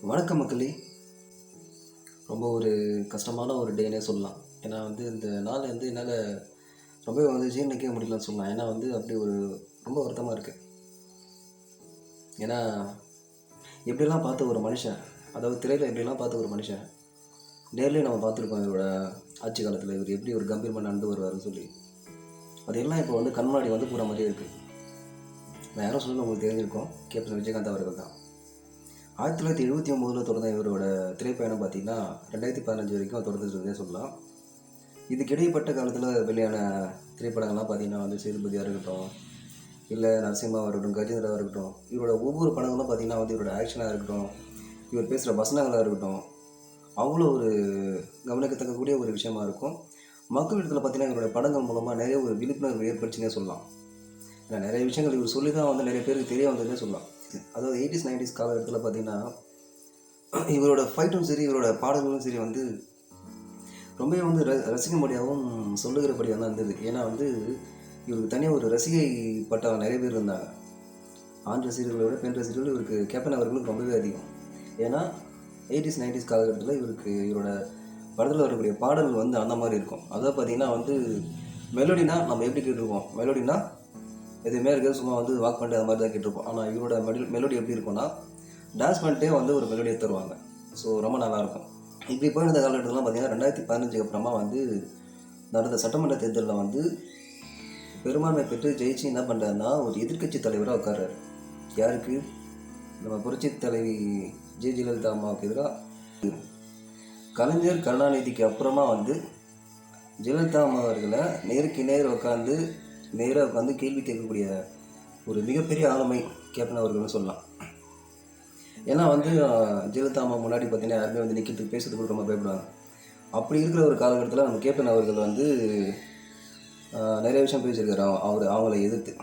வணக்கம் மக்களே. ரொம்ப ஒரு கஷ்டமான ஒரு டேனே சொல்லலாம். ஏன்னா வந்து இந்த நாள் வந்து என்னால் ரொம்பவே வந்து ஜீர்ணிக்க முடியலன்னு சொல்லலாம். ஏன்னா வந்து அப்படி ஒரு ரொம்ப வருத்தமாக இருக்குது ஏன்னா எப்படிலாம் பார்த்த ஒரு மனுஷன் அதாவது திரையில் எப்படிலாம் பார்த்த ஒரு மனுஷன் நேர்லேயே நம்ம பார்த்துருக்கோம் இவரோட ஆட்சி காலத்தில். இவர் எப்படி ஒரு கம்பீரமாக நடந்து வருவாருன்னு சொல்லி. அதெல்லாம் இப்போ வந்து கண் முன்னாடி வந்து போகிற மாதிரியே இருக்குது நான் யாரும் சொல்லணும் உங்களுக்கு தெரிஞ்சிருக்கோம். கேப்டன் விஜயகாந்த் அவர்கள் தான். ஆயிரத்தி தொள்ளாயிரத்தி எழுபத்தி ஒம்போதில் தொடர்ந்த இவரோட திரைப்பயணம் பார்த்தீங்கன்னா ரெண்டாயிரத்தி பதினஞ்சு வரைக்கும் தொடர்ந்துருந்தே சொல்லலாம். இதுக்கு இடைப்பட்ட காலத்தில் வெளியான திரைப்படங்கள்லாம் பார்த்தீங்கன்னா வந்து சேதுபதியாக இருக்கட்டும் இல்லை நரசிம்மாவாக இருக்கட்டும் கஜேந்திராவாக இருக்கட்டும் இவரோட ஒவ்வொரு படங்களும் பார்த்தீங்கன்னா வந்து இவரோட ஆக்ஷனாக இருக்கட்டும் இவர் பேசுகிற வசனங்களாக இருக்கட்டும் அவ்வளோ ஒரு கவனிக்கத்தக்கக்கூடிய ஒரு விஷயமா இருக்கும். மக்கள் இடத்துல பார்த்தீங்கன்னா இவரோட படங்கள் மூலமாக நிறைய ஒரு விழிப்புணர்வு ஏற்படுச்சுன்னே சொல்லலாம். ஏன்னா நிறைய விஷயங்கள் இவர் சொல்லி தான் வந்து நிறைய பேருக்கு தெரிய வந்ததுன்னே சொல்லலாம். அதாவது எயிட்டிஸ் நைன்டிஸ் காலகட்டத்தில் பார்த்தீங்கன்னா இவரோட ஃபைட்டும் சரி இவரோட பாடல்களும் சரி வந்து ரொம்பவே வந்து ர ரசிக்கும்படியாகவும் சொல்லுகிறபடியாக தான் இருந்தது. ஏன்னா வந்து இவருக்கு தனியாக ஒரு ரசிகை பட்டம் நிறைய பேர் இருந்தாங்க. ஆண் ரசிகர்களை விட பெண் ரசிகர்கள் இவருக்கு கேப்டன் அவர்களுக்கு ரொம்பவே அதிகம். ஏன்னா எயிட்டிஸ் நைன்டிஸ் காலகட்டத்தில் இவருக்கு இவரோட படத்தில் வரக்கூடிய பாடல்கள் வந்து அந்த மாதிரி இருக்கும். அதாவது பார்த்தீங்கன்னா வந்து மெலோடினா நம்ம எப்படி கேட்டிருப்போம் மெலோடினா எதுவுமே இருக்காது சும்மா வந்து வாக் பண்ணிட்டு அது மாதிரி தான் கேட்டிருப்போம். ஆனால் இவரோட மெலோ மெலோடி எப்படி இருக்கும்னா டான்ஸ் பண்ணிட்டே வந்து ஒரு மெலோடியை தருவாங்க ஸோ ரொம்ப நல்லாயிருக்கும் இப்படி போயிருந்த காலகட்டத்திலாம் பார்த்திங்கன்னா ரெண்டாயிரத்தி பதினஞ்சுக்கு அப்புறமா வந்து நடந்த சட்டமன்ற தேர்தலில் வந்து பெரும்பான்மை பெற்று ஜெயிச்சு என்ன பண்ணுறாருன்னா ஒரு எதிர்க்கட்சி தலைவராக உட்கார்றாரு. யாருக்கு? நம்ம புரட்சி தலைவி ஜெய ஜெயலலிதா அம்மாவுக்கு எதிராக கலைஞர் கருணாநிதிக்கு அப்புறமா வந்து ஜெயலலிதா அம்மா அவர்களை நேருக்கு நேர் உட்காந்து நேராக உட்காந்து கேள்வி கேட்கக்கூடிய ஒரு மிகப்பெரிய ஆளுமை கேப்டன் அவர்கள்னு சொல்லலாம். ஏன்னா வந்து ஜெயலலிதா அம்மா முன்னாடி பார்த்தீங்கன்னா யாருமே வந்து நிற்கிறதுக்கு பேசுறதுக்கு கூட ரொம்ப பயப்படுவாங்க. அப்படி இருக்கிற ஒரு காலகட்டத்தில் நம்ம கேப்டன் அவர்கள் வந்து நிறைய விஷயம் பேசியிருக்காரு. அவர் அவங்கள எதிர்த்து.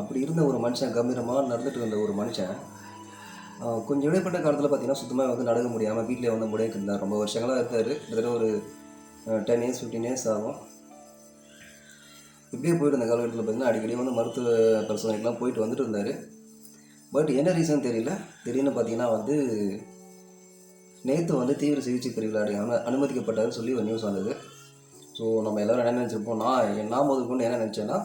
அப்படி இருந்த ஒரு மனுஷன் கம்பீரமாக நடந்துட்டு இருந்த ஒரு மனுஷன் கொஞ்சம் இடைப்பட்ட காலத்தில் பார்த்தீங்கன்னா சுத்தமாக வந்து நடக்க முடியாமல் வீட்டிலே வந்து முடங்கி இருந்தார். ரொம்ப வருஷங்களாக இருந்தார் கிட்டத்தட்ட ஒரு டென் இயர்ஸ் ஃபிஃப்டீன் இயர்ஸ் ஆகும். இப்படியே போயிட்டு இருந்த காலகட்டத்தில் பார்த்தீங்கன்னா அடிக்கடி வந்து மருத்துவ பரிசோதனைக்கெலாம் போயிட்டு வந்துட்டு இருந்தார். பட் என்ன ரீசன் தெரியல. திடீர்னு பார்த்தீங்கன்னா வந்து நேற்று வந்து தீவிர சிகிச்சை பிரிவில் அடி அனு அனுமதிக்கப்பட்டாருன்னு சொல்லி ஒரு நியூஸ் வந்தது. ஸோ நம்ம எல்லோரும் என்ன நினச்சிருப்போம்? நான் நான் முதற்கொண்டு என்ன நினச்சேன்னா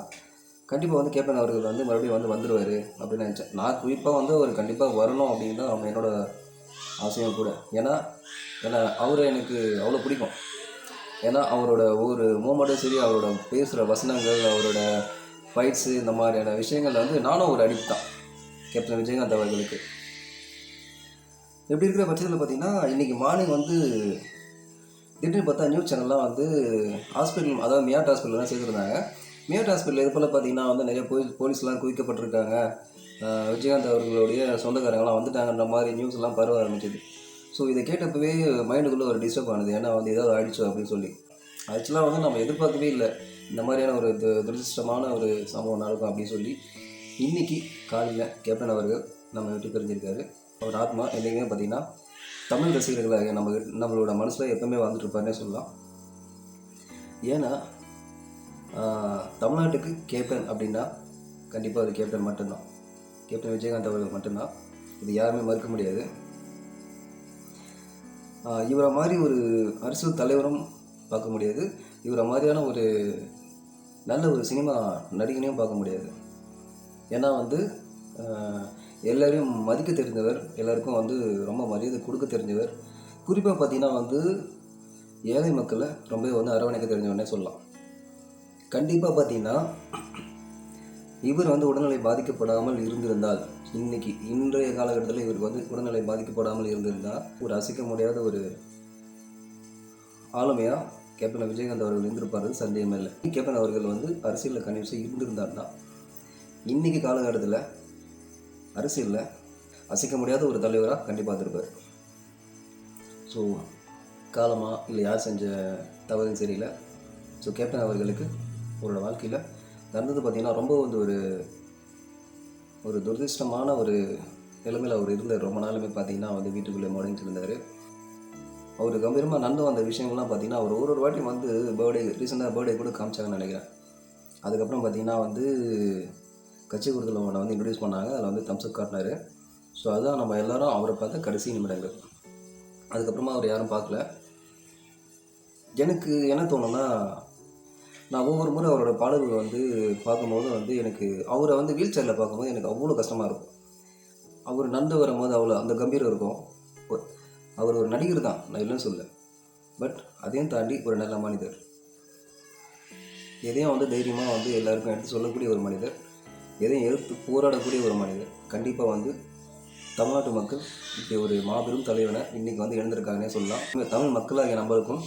கண்டிப்பாக வந்து கேப்டன் அவர்கள் வந்து மறுபடியும் வந்து வந்துடுவார் அப்படின்னு நினச்சேன். நான் குறிப்பாக வந்து அவர் கண்டிப்பாக வரணும் அப்படின்னு தான் என்னோடய என்னோட ஆசையும் கூட. ஏன்னா ஏன்னா அவரை எனக்கு அவ்வளோ பிடிக்கும். ஏன்னா அவரோட ஒவ்வொரு மூமெண்ட்டும் சரி அவரோட பேசுகிற வசனங்கள் அவரோட ஃபைட்ஸு இந்த மாதிரியான விஷயங்கள்ல வந்து நானும் ஒரு அடிக்ட் தான். கேப்டன் விஜயகாந்த் அவர்களுக்கு. எப்படி இருக்கிற பட்சத்தில் பார்த்தீங்கன்னா இன்றைக்கி மார்னிங் வந்து திடீர்னு பார்த்தா நியூஸ் சேனல்லாம் வந்து ஹாஸ்பிட்டல் அதாவது மியாட் ஹாஸ்பிட்டல் தான் சேர்த்துருந்தாங்க மியாட் ஹாஸ்பிட்டல் இது போல் பார்த்தீங்கன்னா வந்து நிறைய போலீஸ் போலீஸ்லாம் குவிக்கப்பட்டிருக்காங்க. விஜயகாந்த் அவர்களுடைய சொந்தக்காரங்களாம் வந்துட்டாங்கன்ற மாதிரி நியூஸ்லாம் பரவ ஆரம்பிச்சது. ஸோ இதை கேட்டப்பவே மைண்டுக்குள்ளே ஒரு டிஸ்டர்ப் ஆனது. ஏன்னா வந்து ஏதாவது ஆயிடுச்சோ அப்படின்னு சொல்லி. ஆக்சுவலாக வந்து நம்ம எதிர்பார்க்கவே இல்லை. இந்த மாதிரியான ஒரு துரதிருஷ்டமான ஒரு சம்பவம் நடக்கும் அப்படின்னு சொல்லி இன்னைக்கு காலையில் கேப்டன் அவர்கள் நம்ம விட்டு தெரிஞ்சிருக்காரு. அவர் ஆத்மா என்றைக்குமே பார்த்தீங்கன்னா தமிழ் ரசிகர்களாக நம்ம நம்மளோட மனசில் எப்பவுமே வந்துட்டுருப்பாருன்னே சொல்லலாம். ஏன்னா தமிழ்நாட்டுக்கு கேப்டன் அப்படின்னா கண்டிப்பாக அது கேப்டன் மட்டும்தான். கேப்டன் விஜயகாந்த் அவர்கள் மட்டும்தான். இது யாருமே மறுக்க முடியாது. இவரை மாதிரி ஒரு அரசியல் தலைவரும் பார்க்க முடியாது. இவரை மாதிரியான ஒரு நல்ல ஒரு சினிமா நடிகனையும் பார்க்க முடியாது. ஏன்னா வந்து எல்லோரையும் மதிக்க தெரிஞ்சவர் எல்லாருக்கும் வந்து ரொம்ப மரியாதை கொடுக்க தெரிஞ்சவர். குறிப்பாக பார்த்தீங்கன்னா வந்து ஏழை மக்களை ரொம்ப வந்து அரவணைக்க தெரிஞ்சவனே சொல்லலாம். கண்டிப்பாக பார்த்தீங்கன்னா இவர் வந்து உடல்நிலை பாதிக்கப்படாமல் இருந்திருந்தால் இன்னைக்கு இன்றைய காலகட்டத்தில் இவருக்கு வந்து உடல்நிலை பாதிக்கப்படாமல் இருந்திருந்தால் ஒரு அசைக்க முடியாத ஒரு ஆளுமையாக கேப்டன் விஜயகாந்த் அவர்கள் இருந்திருப்பாரு சந்தேகமே இல்லை. கேப்டன் அவர்கள் வந்து அரசியலில் கண்டிப்பாக இருந்திருந்தாருன்னா இன்றைக்கி காலகட்டத்தில் அரசியலில் அசைக்க முடியாத ஒரு தலைவராக கண்டிப்பாக இருந்திருப்பார். ஸோ காலமாக இல்லை யார் செஞ்ச தவறும் சரியில்லை. ஸோ கேப்டன் அவர்களுக்கு அவரோட வாழ்க்கையில் நடந்தது பார்த்திங்கன்னா ரொம்ப வந்து ஒரு ஒரு துரதிருஷ்டமான ஒரு நிலைமையில் அவர் இருந்தார். ரொம்ப நாளுமே பார்த்தீங்கன்னா வந்து வீட்டுக்குள்ளே முடங்கிட்டு இருந்தார். அவர் கம்பீரமாக நடந்து வந்த விஷயங்கள்லாம் பார்த்தீங்கன்னா அவர் ஒரு ஒரு வாட்டி வந்து பேர்டே ரீசெண்டாக பர்த்டே கூட காமிச்சாங்கன்னு நினைக்கிறேன். அதுக்கப்புறம் பார்த்தீங்கன்னா வந்து கட்சி கொடுத்துல ஒன்றை வந்து இன்ட்ரடியூஸ் பண்ணாங்க. அதில் வந்து தம்ஸ்அப் காட்டினாரு. ஸோ அதுதான் நம்ம எல்லாரும் அவரை பார்த்த கடைசி நிமிடங்கள். அதுக்கப்புறமா அவர் யாரும் பார்க்கல. எனக்கு என்ன தோணுன்னா நான் ஒவ்வொரு முறை அவரோட பாடல்களை வந்து பார்க்கும்போது வந்து எனக்கு அவரை வந்து வீல் சேரில் பார்க்கும்போது எனக்கு அவ்வளோ கஷ்டமாக இருக்கும். அவர் நடந்து வரும்போது அவ்வளோ அந்த கம்பீரம் இருக்கும். அவர் ஒரு நடிகர் தான் நான் இல்லைன்னு சொல்ல பட் அதையும் தாண்டி ஒரு நல்ல மனிதர். எதையும் வந்து தைரியமாக வந்து எல்லாருக்கும் எடுத்து சொல்லக்கூடிய ஒரு மனிதர். எதையும் எதிர்த்து போராடக்கூடிய ஒரு மனிதர். கண்டிப்பாக வந்து தமிழ்நாட்டு மக்கள் இப்படி ஒரு மாபெரும் தலைவனை இன்றைக்கி வந்து எழுந்திருக்காங்கன்னே சொல்லலாம். தமிழ் மக்களாகிய நம்மளுக்கும்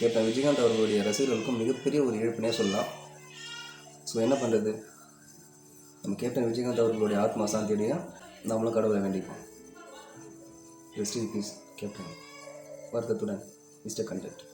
கேட்ட விஜயகாந்த் அவர்களுடைய ரசிகர்களுக்கும் மிகப்பெரிய ஒரு இழப்பினே சொல்லலாம். ஸோ என்ன பண்ணுறது நம்ம கேப்டன் விஜயகாந்த் அவர்களுடைய ஆத்மா சாந்தியடைய நம்மளும் கடவுளை வேண்டிப்போம். Rest in peace captain. வருத்தத்துடன் மிஸ்டர் கண்டக்ட்